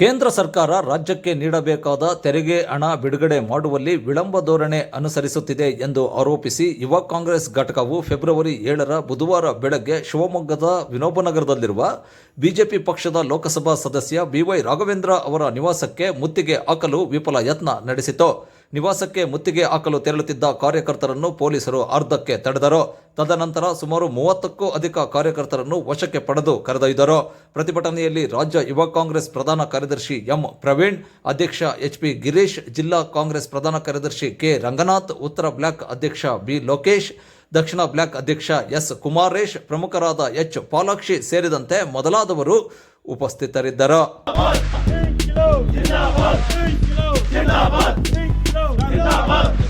ಕೇಂದ್ರ ಸರ್ಕಾರ ರಾಜ್ಯಕ್ಕೆ ನೀಡಬೇಕಾದ ತೆರಿಗೆ ಹಣ ಬಿಡುಗಡೆ ಮಾಡುವಲ್ಲಿ ವಿಳಂಬ ಧೋರಣೆ ಅನುಸರಿಸುತ್ತಿದೆ ಎಂದು ಆರೋಪಿಸಿ ಯುವ ಕಾಂಗ್ರೆಸ್ ಘಟಕವು ಫೆಬ್ರವರಿ ಏಳರ ಬುಧವಾರ ಬೆಳಗ್ಗೆ ಶಿವಮೊಗ್ಗದ ವಿನೋಬನಗರದಲ್ಲಿರುವ ಬಿಜೆಪಿ ಪಕ್ಷದ ಲೋಕಸಭಾ ಸದಸ್ಯ ಬಿವೈ ರಾಘವೇಂದ್ರ ಅವರ ನಿವಾಸಕ್ಕೆ ಮುತ್ತಿಗೆ ಹಾಕಲು ವಿಫಲ ಯತ್ನ ನಡೆಸಿತು ನಿವಾಸಕ್ಕೆ ಮುತ್ತಿಗೆ ಹಾಕಲು ತೆರಳುತ್ತಿದ್ದ ಕಾರ್ಯಕರ್ತರನ್ನು ಪೊಲೀಸರು ಅರ್ಧಕ್ಕೆ ತಡೆದರು. ತದನಂತರ ಸುಮಾರು ಮೂವತ್ತಕ್ಕೂ ಅಧಿಕ ಕಾರ್ಯಕರ್ತರನ್ನು ವಶಕ್ಕೆ ಪಡೆದು ಕರೆದೊಯ್ದರು. ಪ್ರತಿಭಟನೆಯಲ್ಲಿ ರಾಜ್ಯ ಯುವ ಕಾಂಗ್ರೆಸ್ ಪ್ರಧಾನ ಕಾರ್ಯದರ್ಶಿ ಎಂ ಪ್ರವೀಣ್, ಅಧ್ಯಕ್ಷ ಎಚ್ ಪಿ ಗಿರೀಶ್, ಜಿಲ್ಲಾ ಕಾಂಗ್ರೆಸ್ ಪ್ರಧಾನ ಕಾರ್ಯದರ್ಶಿ ಕೆ ರಂಗನಾಥ್, ಉತ್ತರ ಬ್ಲಾಕ್ ಅಧ್ಯಕ್ಷ ಬಿ ಲೋಕೇಶ್, ದಕ್ಷಿಣ ಬ್ಲಾಕ್ ಅಧ್ಯಕ್ಷ ಎಸ್ ಕುಮಾರೇಶ್, ಪ್ರಮುಖರಾದ ಎಚ್ ಪಾಲಾಕ್ಷಿ ಸೇರಿದಂತೆ ಮೊದಲಾದವರು ಉಪಸ್ಥಿತರಿದ್ದರು. 大风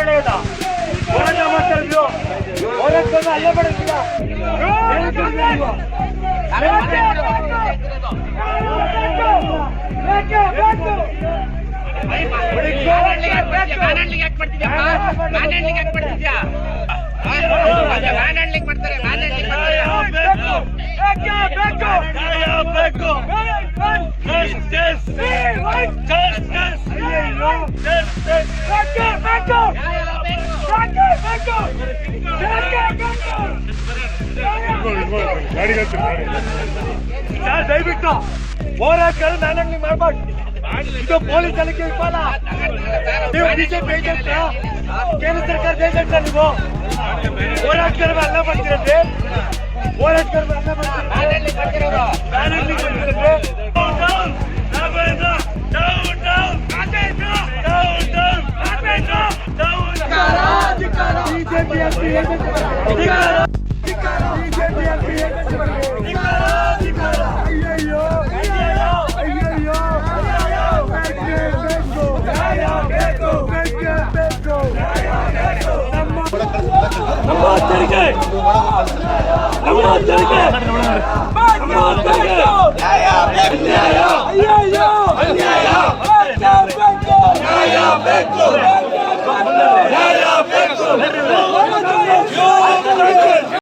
ಬೆಳೆಯೋದ ಹೋರಾಟ ಮಾಡ್ತಾ ಇದ್ರು ಹೋರಾಟ ಅಲ್ಲೇ ಮಾಡ್ತಾರೆ Beko! Naya Beko! Justice! Justice! Justice! Beko! Beko! Beko! Beko! Beko! ಯಾರು ದಯವಿಟ್ಟು ಹೋರಾಟಗಳು ನಾನಾಗ್ಲಿ ಮಾಡ್ಬಾರ್ದು ಇದು ಪೊಲೀಸ್ ತನಿಖೆ ವಿಫಲ ನೀವು ಬಿಜೆಪಿ ಏಜೆಂಟ್ ಕೇಂದ್ರ ಸರ್ಕಾರದ ಏಜೆಂಟ್ ನೀವು ಹೋರಾಟಗಾರ ಅಲ್ಲ ಮಾಡ್ತೀರಂತೆ ಹೋರಾಟಗಾರ ಅಲ್ಲ ನಮ್ಮ ಅಚ್ಚರಿಗೆ ನಮ್ಮ ಅಚ್ಚರಿಗೆ ಬೇಕು.